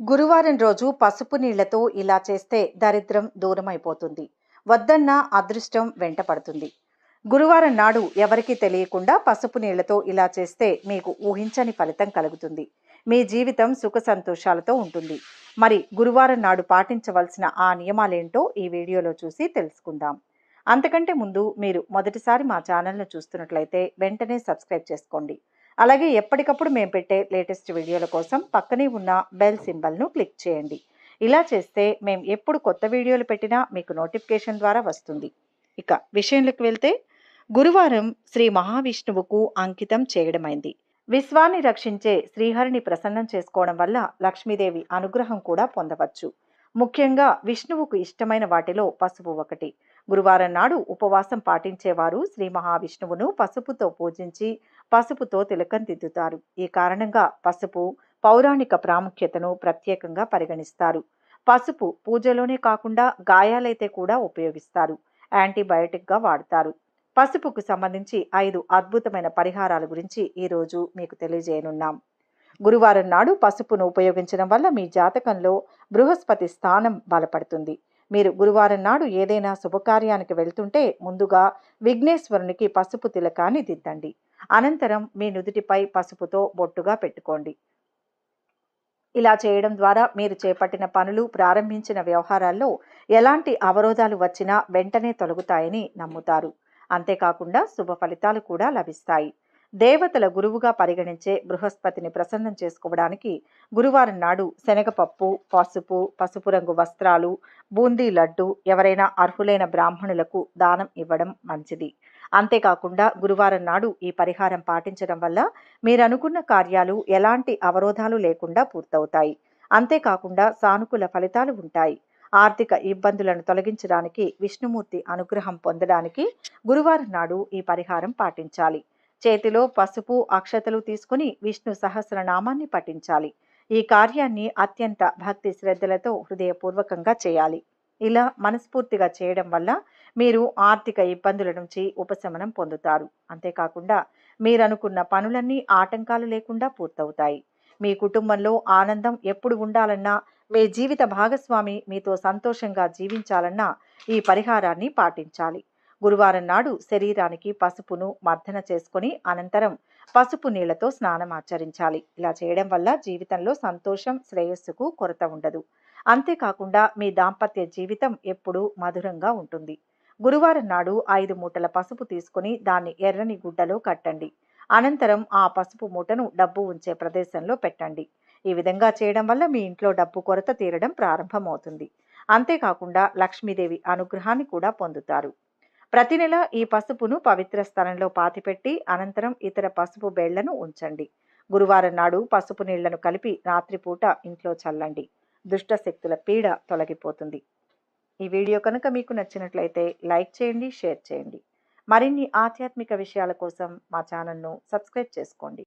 గురువారం రోజు పసుపు నీళ్ళతో ఇలా చేస్తే దరిద్రం దూరమైపోతుంది. వద్దన్న అదృష్టం వెంటపడుతుంది. గురువారం నాడు ఎవరికీ తెలియకుండా పసుపు నీళ్ళతో ఇలా చేస్తే మీకు ఊహించని ఫలితం కలుగుతుంది. మీ జీవితం సుఖ సంతోషాలతో ఉంటుంది. మరి గురువారం నాడు పాటించవలసిన ఆ నియమాలేంటో ఈ వీడియోలో చూసి తెలుసుకుందాం. అంతకంటే ముందు మీరు మొదటిసారి మా ఛానల్ను చూస్తున్నట్లయితే వెంటనే సబ్స్క్రైబ్ చేసుకోండి. అలాగే ఎప్పటికప్పుడు మేము పెట్టే లేటెస్ట్ వీడియోల కోసం పక్కనే ఉన్న బెల్ సింబల్ను క్లిక్ చేయండి. ఇలా చేస్తే మేము ఎప్పుడు కొత్త వీడియోలు పెట్టినా మీకు నోటిఫికేషన్ ద్వారా వస్తుంది. ఇక విషయంలోకి వెళ్తే గురువారం శ్రీ మహావిష్ణువుకు అంకితం చేయడమైంది. విశ్వాన్ని రక్షించే శ్రీహరిని ప్రసన్నం చేసుకోవడం వల్ల లక్ష్మీదేవి అనుగ్రహం కూడా పొందవచ్చు. ముఖ్యంగా విష్ణువుకు ఇష్టమైన వాటిలో పసుపు ఒకటి. గురువారం నాడు ఉపవాసం పాటించేవారు శ్రీ మహావిష్ణువును పసుపుతో పూజించి పసుపుతో తిలకం దిద్దుతారు ఈ కారణంగా పసుపు పౌరాణిక ప్రాముఖ్యతను ప్రత్యేకంగా పరిగణిస్తారు. పసుపు పూజలోనే కాకుండా గాయాలైతే కూడా ఉపయోగిస్తారు. యాంటీబయోటిక్గా వాడతారు. పసుపుకు సంబంధించి ఐదు అద్భుతమైన పరిహారాల గురించి ఈరోజు మీకు తెలియజేయనున్నాం. గురువారం నాడు పసుపును ఉపయోగించడం వల్ల మీ జాతకంలో బృహస్పతి స్థానం బలపడుతుంది. మీరు గురువారం నాడు ఏదైనా శుభకార్యానికి వెళ్తుంటే ముందుగా విఘ్నేశ్వరునికి పసుపు తిలకాన్ని దిద్దండి. అనంతరం మీ నుదుటిపై పసుపుతో బొట్టుగా పెట్టుకోండి. ఇలా చేయడం ద్వారా మీరు చేపట్టిన పనులు ప్రారంభించిన వ్యవహారాల్లో ఎలాంటి అవరోధాలు వచ్చినా వెంటనే తొలగుతాయని నమ్ముతారు. అంతేకాకుండా శుభ ఫలితాలు కూడా లభిస్తాయి. దేవతల గురువుగా పరిగణించే బృహస్పతిని ప్రసన్నం చేసుకోవడానికి గురువారం నాడు శనగపప్పు పసుపు పసుపు రంగు వస్త్రాలు బూందీ లడ్డు ఎవరైనా అర్హులైన బ్రాహ్మణులకు దానం ఇవ్వడం మంచిది. అంతేకాకుండా గురువారం నాడు ఈ పరిహారం పాటించడం వల్ల మీరు అనుకున్న కార్యాలు ఎలాంటి అవరోధాలు లేకుండా పూర్తవుతాయి. అంతేకాకుండా సానుకూల ఫలితాలు ఉంటాయి. ఆర్థిక ఇబ్బందులను తొలగించడానికి విష్ణుమూర్తి అనుగ్రహం పొందడానికి గురువారం నాడు ఈ పరిహారం పాటించాలి. చేతిలో పసుపు అక్షతలు తీసుకుని విష్ణు సహస్రనామాన్ని పఠించాలి. ఈ కార్యాన్ని అత్యంత భక్తి శ్రద్ధలతో హృదయపూర్వకంగా చేయాలి. ఇలా మనస్ఫూర్తిగా చేయడం వల్ల మీరు ఆర్థిక ఇబ్బందుల నుంచి ఉపశమనం పొందుతారు. అంతేకాకుండా మీరనుకున్న పనులన్నీ ఆటంకాలు లేకుండా పూర్తవుతాయి. మీ కుటుంబంలో ఆనందం ఎప్పుడు ఉండాలన్నా మీ జీవిత భాగస్వామి మీతో సంతోషంగా జీవించాలన్నా ఈ పరిహారాన్ని పాటించాలి. గురువారం నాడు శరీరానికి పసుపును మర్దన చేసుకుని అనంతరం పసుపు నీళ్ళతో స్నానం ఆచరించాలి. ఇలా చేయడం వల్ల జీవితంలో సంతోషం శ్రేయస్సుకు కొరత ఉండదు. అంతేకాకుండా మీ దాంపత్య జీవితం ఎప్పుడూ మధురంగా ఉంటుంది. గురువారం నాడు ఐదు మూటల పసుపు తీసుకుని దాన్ని ఎర్రని గుడ్డలో కట్టండి. అనంతరం ఆ పసుపు మూటను డబ్బు ఉంచే ప్రదేశంలో పెట్టండి. ఈ విధంగా చేయడం వల్ల మీ ఇంట్లో డబ్బు కొరత తీరడం ప్రారంభమవుతుంది. అంతేకాకుండా లక్ష్మీదేవి అనుగ్రహాన్ని కూడా పొందుతారు. ప్రతి నెల ఈ పసుపును పవిత్ర స్థలంలో పాతిపెట్టి అనంతరం ఇతర పసుపు బేళ్ళను ఉంచండి. గురువారం నాడు పసుపు నీళ్ళను కలిపి రాత్రిపూట ఇంట్లో చల్లండి. దుష్ట శక్తుల పీడ తొలగిపోతుంది. ఈ వీడియో కనుక మీకు నచ్చినట్లయితే లైక్ చేయండి షేర్ చేయండి. మరిన్ని ఆధ్యాత్మిక విషయాల కోసం మా ఛానల్ను సబ్స్క్రైబ్ చేసుకోండి.